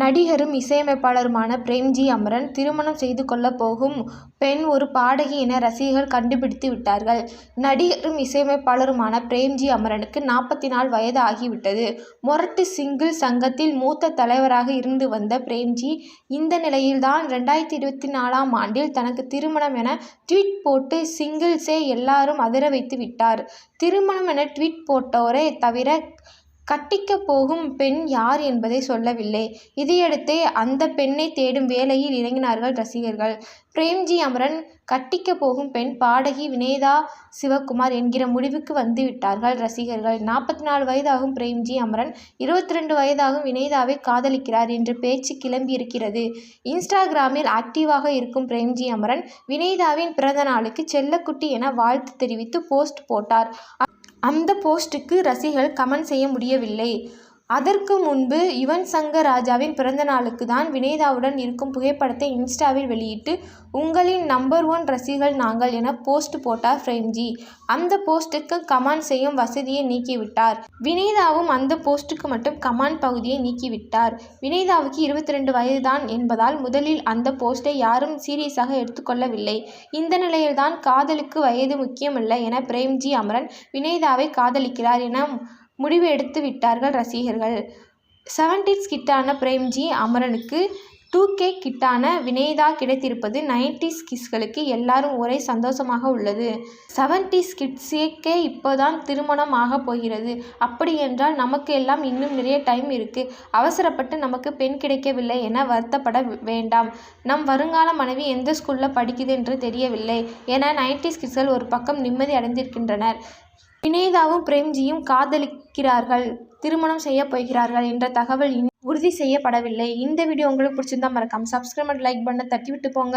நடிகரும் இசையமைப்பாளருமான பிரேம்ஜி அமரன் திருமணம் செய்து கொள்ளப் போகும் பெண் ஒரு பாடகி என ரசிகர்கள் கண்டுபிடித்து விட்டார்கள். நடிகரும் இசையமைப்பாளருமான பிரேம்ஜி அமரனுக்கு நாற்பத்தி நாலு வயது ஆகிவிட்டது. மொரட்டு சிங்கிள் சங்கத்தில் மூத்த தலைவராக இருந்து வந்த பிரேம்ஜி இந்த நிலையில்தான் ரெண்டாயிரத்தி இருபத்தி நாலாம் ஆண்டில் தனக்கு திருமணம் என ட்வீட் போட்டு சிங்கிள்ஸை எல்லாரும் அதிர வைத்து விட்டார். திருமணம் என ட்வீட் போட்டோரே தவிர கட்டிக்கப் போகும் பெண் யார் என்பதை சொல்லவில்லை. இதையடுத்தே அந்த பெண்ணை தேடும் வேலையில் இறங்கினார்கள் ரசிகர்கள். பிரேம்ஜி அமரன் கட்டிக்கப் போகும் பெண் பாடகி வினேதா சிவகுமார் என்கிற முடிவுக்கு வந்து விட்டார்கள் ரசிகர்கள். நாற்பத்தி நாலு வயதாகும் பிரேம்ஜி அமரன் இருபத்திரண்டு வயதாகும் வினேதாவை காதலிக்கிறார் என்ற பேச்சு கிளம்பியிருக்கிறது. இன்ஸ்டாகிராமில் ஆக்டிவாக இருக்கும் பிரேம்ஜி அமரன் வினேதாவின் பிறந்த நாளுக்கு செல்லக்குட்டி என வாழ்த்து தெரிவித்து போஸ்ட் போட்டார். அந்த போஸ்ட்டுக்கு ரசிகர்கள் கமெண்ட் செய்ய முடியவில்லை. அதற்கு முன்பு யுவன் சங்கர் ராஜாவின் பிறந்த நாளுக்கு தான் வினேதாவுடன் இருக்கும் புகைப்படத்தை இன்ஸ்டாவில் வெளியிட்டு உங்களின் நம்பர் ஒன் ரசிகர்கள் நாங்கள் என போஸ்ட் போட்டார் பிரேம்ஜி. அந்த போஸ்ட்டுக்கு கமென்ட் செய்யும் வசதியை நீக்கிவிட்டார். வினேதாவும் அந்த போஸ்ட்டுக்கு மட்டும் கமென்ட் பகுதியை நீக்கிவிட்டார். வினேதாவுக்கு இருபத்திரண்டு வயது தான் என்பதால் முதலில் அந்த போஸ்டை யாரும் சீரியஸாக எடுத்துக்கொள்ளவில்லை இந்த நிலையில் தான் காதலுக்கு வயது முக்கியமல்ல என பிரேம்ஜி அமரன் வினேதாவை காதலிக்கிறார் என முடிவு எடுத்து விட்டார்கள் ரசிகர்கள். செவன்டீஸ் கிட்டான பிரேம்ஜி அமரனுக்கு டூ கே கிட்டான வினேதா கிடைத்திருப்பது நைன்டிஸ் கிட்ஸ்களுக்கு எல்லாரும் ஒரே சந்தோஷமாக உள்ளது. செவன்டீஸ் கிட்ஸுக்கே இப்போ தான் திருமணம் ஆகப் போகிறது. அப்படியென்றால் நமக்கு எல்லாம் இன்னும் நிறைய டைம் இருக்குது அவசரப்பட்டு நமக்கு பெண் கிடைக்கவில்லை என வருத்தப்பட வேண்டாம். நம் வருங்கால மனைவி எந்த ஸ்கூலில் படிக்குது என்று தெரியவில்லை என நைன்டிஸ் கிட்ஸ்கள் ஒரு பக்கம் நிம்மதி அடைந்திருக்கின்றனர். வினேதாவும் பிரேம்ஜியும் காதலிக்கிறார்கள் திருமணம் செய்ய போகிறார்கள் என்ற தகவல் உறுதி செய்யப்படவில்லை. இந்த வீடியோ உங்களுக்கு பிடிச்சிருந்தா மறக்காம சப்ஸ்கிரைப் லைக் பண்ண தட்டி விட்டு போங்க.